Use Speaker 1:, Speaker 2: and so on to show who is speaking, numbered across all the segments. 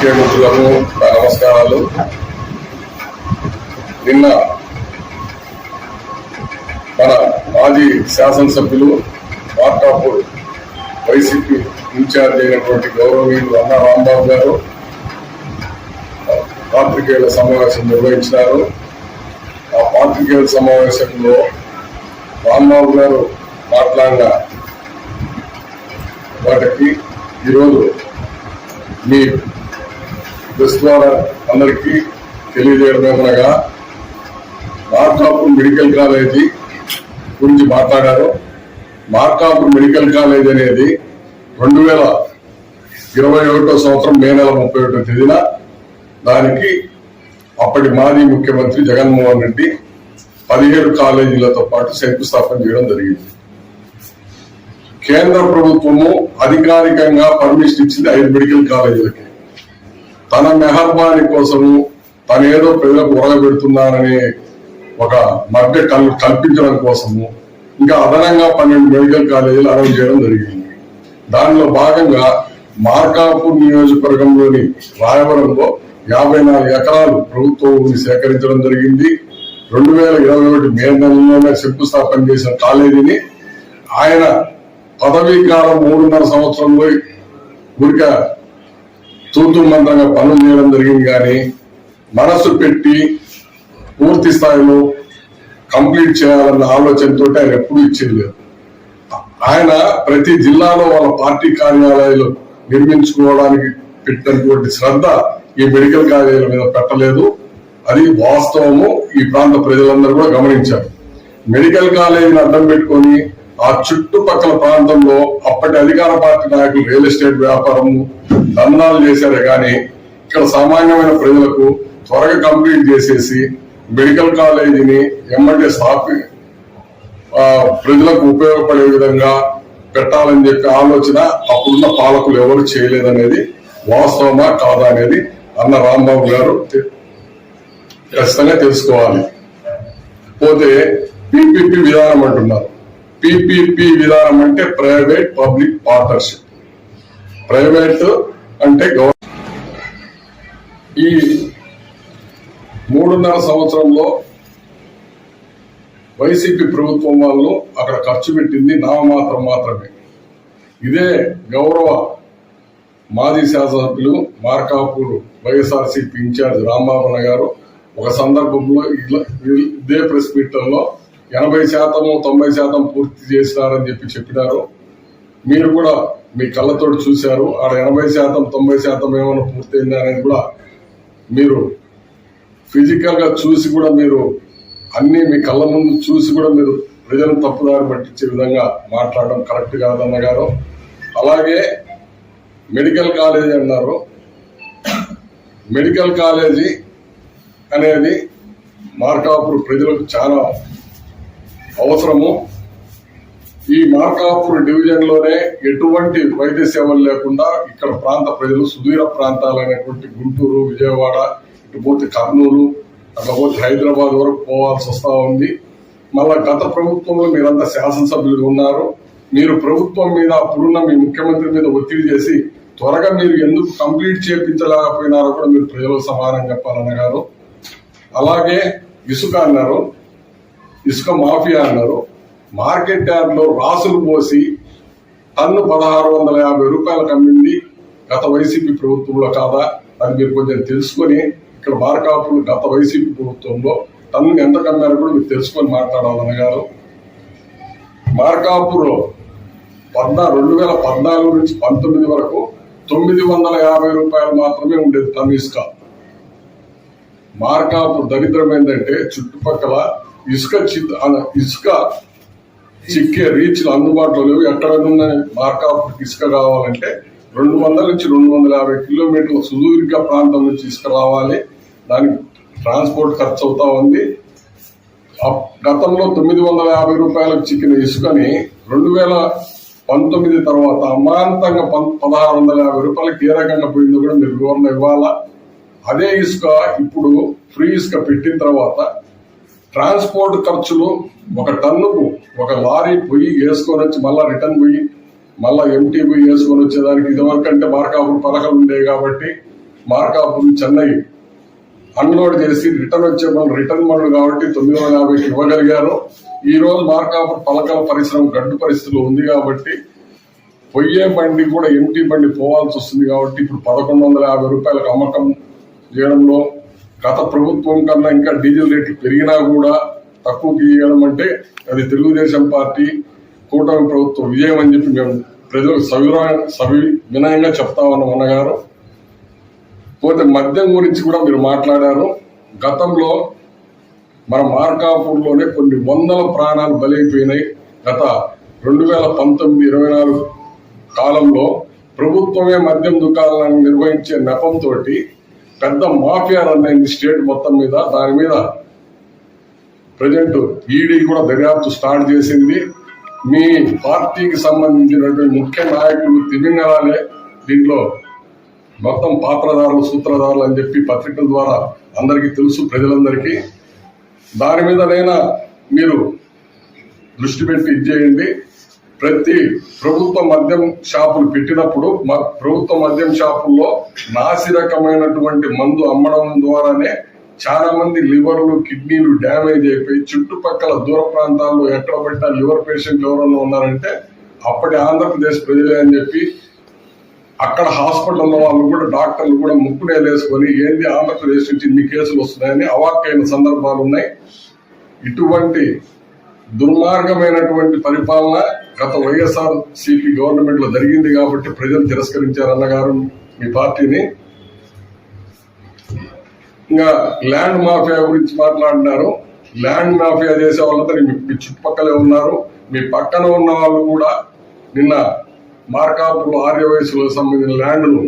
Speaker 1: పాత్రికేయ నమస్కారాలు. నిన్న మన మాజీ శాసనసభ్యులు మార్కాపూర్ వైసీపీ ఇన్ఛార్జ్ అయినటువంటి గౌరవనీయులు అన్న రాంబాబు గారు పాత్రికేయుల సమావేశం నిర్వహించినారు. ఆ పాత్రికేయుల సమావేశంలో రాంబాబు గారు మాట్లాడిన వాటికి ఈరోజు మీ ప్రెస్ ద్వారా అందరికీ తెలియజేయడమేమనగా మార్కాపూర్ మెడికల్ కాలేజీ గురించి మాట్లాడారు. మార్కాపూర్ మెడికల్ కాలేజ్ అనేది రెండు వేల ఇరవై ఒకటో సంవత్సరం మే నెల ముప్పై ఒకటో తేదీన దానికి అప్పటి మాజీ ముఖ్యమంత్రి జగన్మోహన్ రెడ్డి పదిహేడు కాలేజీలతో పాటు శంకుస్థాపన చేయడం జరిగింది. కేంద్ర ప్రభుత్వము అధికారికంగా పర్మిషన్ ఇచ్చింది ఐదు మెడికల్ కాలేజీలకి. తన మెహర్బాని కోసము తను ఏదో ప్రజలకు ఉరగబెడుతున్నాననే ఒక మధ్య కల్- కల్పించడం కోసము ఇంకా అదనంగా పన్నెండు మెడికల్ కాలేజీలు అనౌన్స్ చేయడం జరిగింది. దానిలో భాగంగా మార్కాపూర్ నియోజకవర్గంలోని రాయవరంలో యాభై నాలుగు ఎకరాలు ప్రభుత్వం భూమి సేకరించడం జరిగింది. రెండు వేల ఇరవై ఒకటి మే నెలలోనే శంకుస్థాపన చేసిన కాలేజీని ఆయన పదవీ కాలం మూడున్నర సంవత్సరంలో ఊరిక తూతు మంత్రంగా పనులు చేయడం జరిగింది కానీ మనసు పెట్టి పూర్తి స్థాయిలో కంప్లీట్ చేయాలన్న ఆలోచనతో ఆయన ఎప్పుడూ ఇచ్చేది లేదు. ఆయన ప్రతి జిల్లాలో వాళ్ళ పార్టీ కార్యాలయాలు నిర్మించుకోవడానికి పెట్టినటువంటి శ్రద్ధ ఈ మెడికల్ కాలేజీల మీద పెట్టలేదు. అది వాస్తవము. ఈ ప్రాంత ప్రజలందరూ కూడా గమనించారు. మెడికల్ కాలేజీని అడ్డం పెట్టుకొని ఆ చుట్టుపక్కల ప్రాంతంలో అప్పటి అధికార పార్టీ నాయకులు రియల్ ఎస్టేట్ వ్యాపారము దండాలు చేశారే కానీ ఇక్కడ సామాన్యమైన ప్రజలకు త్వరగా కంప్లీట్ చేసేసి మెడికల్ కాలేజీని ఎమ్మటే స్థాపి ప్రజలకు ఉపయోగపడే విధంగా పెట్టాలని చెప్పి ఆలోచన అప్పుడున్న పాలకులు ఎవరు చేయలేదనేది వాస్తవమా కాదా అనేది అన్న రాంబాబు గారు ఖచ్చితంగా తెలుసుకోవాలి. పోతే పిపిపి విధానం అంటున్నారు. పిపిపి విధానం అంటే ప్రైవేట్ పబ్లిక్ పార్ట్నర్షిప్. ప్రైవేట్ అంటే ఈ మూడున్నర సంవత్సరంలో వైసీపీ ప్రభుత్వం వాళ్ళు అక్కడ ఖర్చు పెట్టింది నామమాత్రం మాత్రమే. ఇదే గౌరవ మాజీ శాసనసభ్యులు మార్కాపూర్ వైఎస్ఆర్సీపీ ఇన్ఛార్జ్ రాంబాబున్న గారు ఒక సందర్భంలో ఇదే ప్రెస్ మీట్లలో ఎనభై శాతము తొంభై శాతం పూర్తి చేసినారని చెప్పి చెప్పినారు. మీరు కూడా మీ కళ్ళతో చూశారు. ఆడ ఎనభై శాతం తొంభై శాతం ఏమైనా పూర్తయిందా అనేది కూడా మీరు ఫిజికల్గా చూసి కూడా మీరు అన్ని మీ కళ్ళ ముందు చూసి కూడా మీరు ప్రజలను తప్పుదారి పట్టించే విధంగా మాట్లాడడం కరెక్ట్ కాదన్న గారు. అలాగే మెడికల్ కాలేజీ అన్నారు. మెడికల్ కాలేజీ అనేది మార్కాపూర్ ప్రజలకు చాలా అవసరము. ఈ మార్కాపూర్ డివిజన్లోనే ఎటువంటి వైద్య సేవలు లేకుండా ఇక్కడ ప్రాంత ప్రజలు సుదూర ప్రాంతాలైనటువంటి గుంటూరు విజయవాడ ఇటుపోతే కర్నూలు అట్లా పోతే హైదరాబాద్ వరకు పోవాల్సి వస్తా ఉంది. మళ్ళా గత ప్రభుత్వంలో మీరంతా శాసనసభ్యులు ఉన్నారు. మీరు ప్రభుత్వం మీద అప్పుడున్న మీ ముఖ్యమంత్రి మీద ఒత్తిడి చేసి త్వరగా మీరు ఎందుకు కంప్లీట్ చేయించలేకపోయినారో కూడా మీరు ప్రజలకు సమాధానం చెప్పాలన్నగారు అలాగే ఇసుక అన్నారు ఇసుక మాఫియా అన్నారు. మార్కెట్ యార్డ్లో రాసులు పోసి టన్ను పదహారు వందల యాభై రూపాయలకు అమ్మింది గత వైసీపీ ప్రభుత్వంలో కాదా అది మీరు కొంచెం తెలుసుకొని ఇక్కడ మార్కాపులు గత వైసీపీ ప్రభుత్వంలో టన్ను ఎంత కమ్మారో కూడా మీరు తెలుసుకొని మాట్లాడాలన్న గారు మార్కాపులో పద్నా రెండు వేల పద్నాలుగు నుంచి పంతొమ్మిది వరకు తొమ్మిది వందల యాభై రూపాయలు మాత్రమే ఉండేది టన్ ఇసుక. మార్కాపు దరిద్రం ఏంటంటే చుట్టుపక్కల ఇసుక చిత్ ఇసుక చిక్కే రీచ్లు అందుబాటులో లేవు. ఎక్కడనున్న మార్క్ ఆఫ్ ఇసుక కావాలంటే రెండు వందల నుంచి రెండు వందల యాభై కిలోమీటర్ల సుదీర్ఘ ప్రాంతం నుంచి ఇసుక రావాలి దానికి ట్రాన్స్పోర్ట్ ఖర్చు అవుతా ఉంది. గతంలో తొమ్మిది వందల యాభై రూపాయలకు చిక్కిన ఇసుకని రెండు వేల పంతొమ్మిది తర్వాత అమాంతంగా పం- పదహారు వందల యాభై రూపాయలకి ఏ రకంగా పోయిందో కూడా మీరు వివరణ ఇవ్వాలా? అదే ఇసుక ఇప్పుడు ఫ్రీ ఇసుక పెట్టిన తర్వాత ట్రాన్స్పోర్ట్ ఖర్చులు ఒక టన్నుకు ఒక లారీ పోయి వేసుకొని వచ్చి మళ్ళా రిటర్న్ పోయి మళ్ళా ఎంటీ పోయి వేసుకొని వచ్చేదానికి ఇదివరకంటే మార్కాపురం పథకాలు ఉండేవి కాబట్టి మార్కాపురం చెన్నై అన్లోడ్ చేసి రిటర్న్ వచ్చే మనం రిటర్న్ మనులు కాబట్టి తొమ్మిది వందల యాభైకి ఇవ్వగలిగారు. ఈ రోజు మార్కాపురం పలకల పరిశ్రమ గడ్డు పరిస్థితిలో ఉంది కాబట్టి పొయ్యే బండి కూడా ఎంటీ బండి పోవాల్సి వస్తుంది కాబట్టి ఇప్పుడు పదకొండు వందల యాభై రూపాయలకు అమ్మకం చేయడంలో గత ప్రభుత్వం కన్నా ఇంకా డీజిల్ రేట్లు పెరిగినా కూడా తక్కువకి ఇవ్వడం అంటే అది తెలుగుదేశం పార్టీ కూటమి ప్రభుత్వం విజయం అని చెప్పి మేము ప్రజలకు సవిరా సవి వినయంగా చెప్తా ఉన్నాం అన్నగారు. పోతే మద్యం గురించి కూడా మీరు మాట్లాడారు. గతంలో మన మార్కాపూర్లోనే కొన్ని వందల ప్రాణాలు బలైపోయినాయి. గత రెండు వేల పంతొమ్మిది ఇరవై నాలుగు కాలంలో ప్రభుత్వమే మద్యం దుకాణాలను నిర్వహించే నెపంతో పెద్ద మాఫియా రన్ అయింది స్టేట్ మొత్తం మీద. దాని మీద ప్రజెంట్ ఈడీ కూడా దర్యాప్తు స్టార్ట్ చేసింది. మీ పార్టీకి సంబంధించినటువంటి ముఖ్య నాయకులు తిమింగలాలే. దీంట్లో మొత్తం పాత్రదారులు సూత్రధారులు అని చెప్పి పత్రికల ద్వారా అందరికీ తెలుసు ప్రజలందరికీ. దాని మీదనైనా మీరు దృష్టి పెట్టి ఇచ్చేయండి ప్రతి ప్రభుత్వ మద్యం షాపులు పెట్టినప్పుడు మ- ప్రభుత్వ మద్యం షాపుల్లో నాసి రకమైనటువంటి మందు అమ్మడం ద్వారానే చాలా మంది లివర్లు కిడ్నీలు డ్యామేజ్ అయిపోయి చుట్టుపక్కల దూర ప్రాంతాల్లో ఎక్కడ పెట్టినా లివర్ పేషెంట్లు ఎవరైనా ఉన్నారంటే అప్పటి ఆంధ్రప్రదేశ్ ప్రజలే అని చెప్పి అక్కడ హాస్పిటల్లో వాళ్ళు కూడా డాక్టర్లు కూడా ముక్కునే వేసుకొని ఏంది ఆంధ్రప్రదేశ్ నుంచి ఇన్ని కేసులు వస్తున్నాయని అవాక్కైన సందర్భాలు ఉన్నాయి ఇటువంటి దుర్మార్గమైనటువంటి పరిపాలన గత వైఎస్ఆర్ సిపి గవర్నమెంట్లో జరిగింది కాబట్టి ప్రజలు తిరస్కరించారు అన్నగారు మీ పార్టీని. ఇంకా ల్యాండ్ మాఫియా గురించి మాట్లాడినారు. ల్యాండ్ మాఫియా చేసే వాళ్ళంతా మీ మీ చుట్టుపక్కలే ఉన్నారు. మీ పక్కన ఉన్న వాళ్ళు కూడా నిన్న మార్కాపులు ఆర్య వయసులకు సంబంధించిన ల్యాండ్ను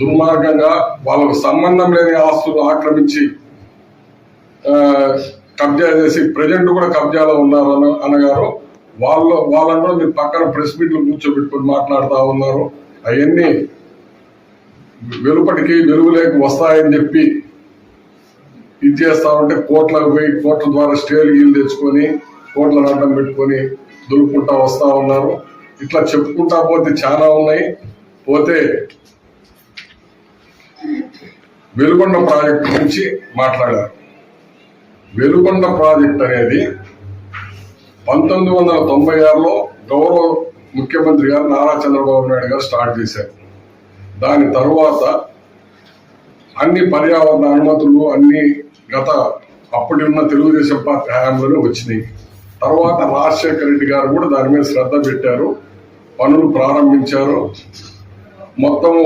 Speaker 1: దుర్మార్గంగా వాళ్ళకు సంబంధం లేని ఆస్తులు ఆక్రమించి కబ్జా చేసి ప్రజెంట్ కూడా కబ్జాలో ఉన్నారు అన్న అన్నగారు. వాళ్ళు వాళ్ళని కూడా మీరు పక్కన ప్రెస్ మీట్లు కూర్చోబెట్టుకొని మాట్లాడుతూ ఉన్నారు. అవన్నీ వెలుపటికి వెలుగులేకి వస్తాయని చెప్పి ఇది చేస్తా ఉంటే కోట్లకు పోయి కోట్ల ద్వారా స్టేలు గీలు తెచ్చుకొని కోట్ల నాటం పెట్టుకొని దులుపుకుంటా వస్తా ఉన్నారు. ఇట్లా చెప్పుకుంటా పోతే చాలా ఉన్నాయి. పోతే వెలుగొండ ప్రాజెక్ట్ గురించి మాట్లాడారు. వెలుగొండ ప్రాజెక్ట్ అనేది పంతొమ్మిది వందల తొంభై ఆరులో గౌరవ ముఖ్యమంత్రి గారు నారా చంద్రబాబు నాయుడు గారు స్టార్ట్ చేశారు. దాని తరువాత అన్ని పర్యావరణ అనుమతులు అన్ని గత అప్పటి ఉన్న తెలుగుదేశం పార్టీ హయాంలోనే వచ్చినాయి. తర్వాత రాజశేఖర రెడ్డి గారు కూడా దాని మీద శ్రద్ధ పెట్టారు పనులు ప్రారంభించారు. మొత్తము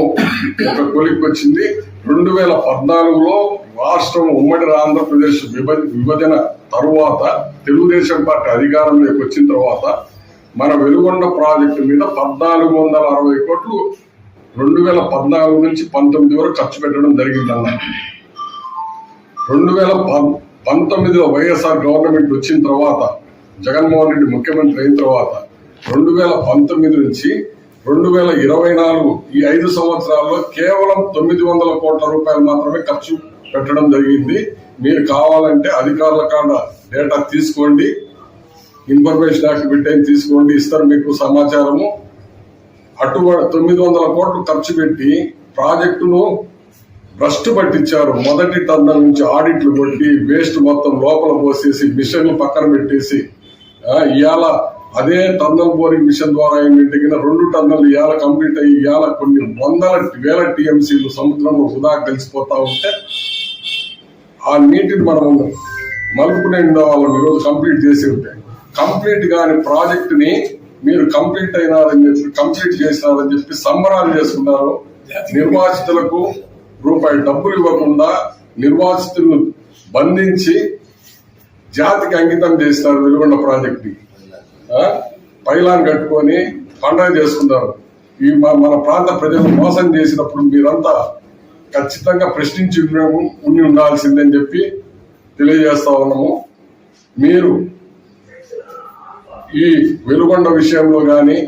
Speaker 1: ఒక కొలిక్కి వచ్చింది. రెండు వేల పద్నాలుగులో రాష్ట్రం ఉమ్మడి ఆంధ్రప్రదేశ్ విభజ విభజన తరువాత తెలుగుదేశం పార్టీ అధికారంలోకి వచ్చిన తర్వాత మన వెలుగొండ ప్రాజెక్టు మీద పద్నాలుగు వందల అరవై కోట్లు రెండు వేల పద్నాలుగు నుంచి పంతొమ్మిది వరకు ఖర్చు పెట్టడం జరిగిందన్న రెండు వేల పంతొమ్మిదిలో వైఎస్ఆర్ గవర్నమెంట్ వచ్చిన తర్వాత జగన్మోహన్ రెడ్డి ముఖ్యమంత్రి అయిన తర్వాత రెండు వేల పంతొమ్మిది నుంచి రెండు వేల ఇరవై నాలుగు ఈ ఐదు సంవత్సరాల్లో కేవలం తొమ్మిది వందల కోట్ల రూపాయలు మాత్రమే ఖర్చు పెట్టడం జరిగింది. మీరు కావాలంటే అధికారుల కాడ డేటా తీసుకోండి. ఇన్ఫర్మేషన్ యాక్ట్ పెట్టేది తీసుకోండి. ఇస్తారు మీకు సమాచారము. అటు తొమ్మిది వందల కోట్లు ఖర్చు పెట్టి ప్రాజెక్టును భ్రష్టు పట్టించారు. మొదటి టర్నర్ నుంచి ఆడిట్లు కొట్టి వేస్ట్ మొత్తం లోపల పోసేసి మిషన్లు పక్కన పెట్టేసి ఇవాళ అదే టర్నల్ బోరింగ్ మిషన్ ద్వారా ఏంటంటే రెండు టర్నల్ ఇవాళ కంప్లీట్ అయ్యి ఇవాళ కొన్ని వందల వేల టీఎంసీలు సముద్రంలో వృధా కలిసిపోతా ఉంటే ఆ నీటిని మనం మలుపునే ఉండేవాళ్ళం ఈరోజు కంప్లీట్ చేసి ఉంటే కంప్లీట్ కాని ప్రాజెక్టుని మీరు కంప్లీట్ అయినారని చెప్పి కంప్లీట్ చేసినారని చెప్పి సంబరాలు చేసుకున్నారు. నిర్వాసితులకు రూపాయి డబ్బులు ఇవ్వకుండా నిర్వాసితులను బంధించి జాతికి అంకితం చేస్తారు వెలుగొండ ప్రాజెక్ట్ని. పైలాన్ కట్టుకొని పండగ చేసుకున్నారు ఈ మన ప్రాంత ప్రజలు మోసం చేసినప్పుడు మీరంతా ఖచ్చితంగా ప్రశ్నించి ఉండి- ఉండి ఉండాల్సిందని చెప్పి తెలియజేస్తా ఉన్నాము. మీరు ఈ వెలుగొండ విషయంలో కానీ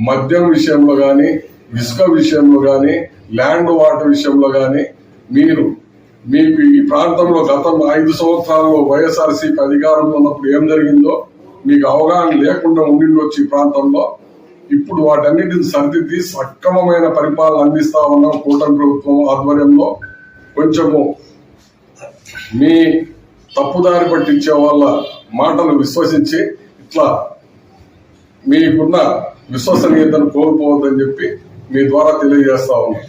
Speaker 1: మద్యం విషయంలో కానీ ఇసుక విషయంలో కానీ ల్యాండ్ వాటర్ విషయంలో కానీ మీరు మీకు ఈ ప్రాంతంలో గత ఐదు సంవత్సరాల్లో వైఎస్ఆర్సీపీ అధికారంలో ఉన్నప్పుడు ఏం జరిగిందో మీకు అవగాహన లేకుండా ఉండిండొచ్చు ఈ ప్రాంతంలో ఇప్పుడు వాటన్నిటిని సరిదిద్ది సక్రమమైన పరిపాలన అందిస్తా ఉన్నాం కూటమి ప్రభుత్వం ఆధ్వర్యంలో. కొంచెము మీ తప్పుదారి పట్టించే వాళ్ళ మాటలు విశ్వసించి ఇట్లా మీకున్న విశ్వసనీయతను కోల్పోవద్దని చెప్పి మీ ద్వారా తెలియజేస్తా ఉన్నాం.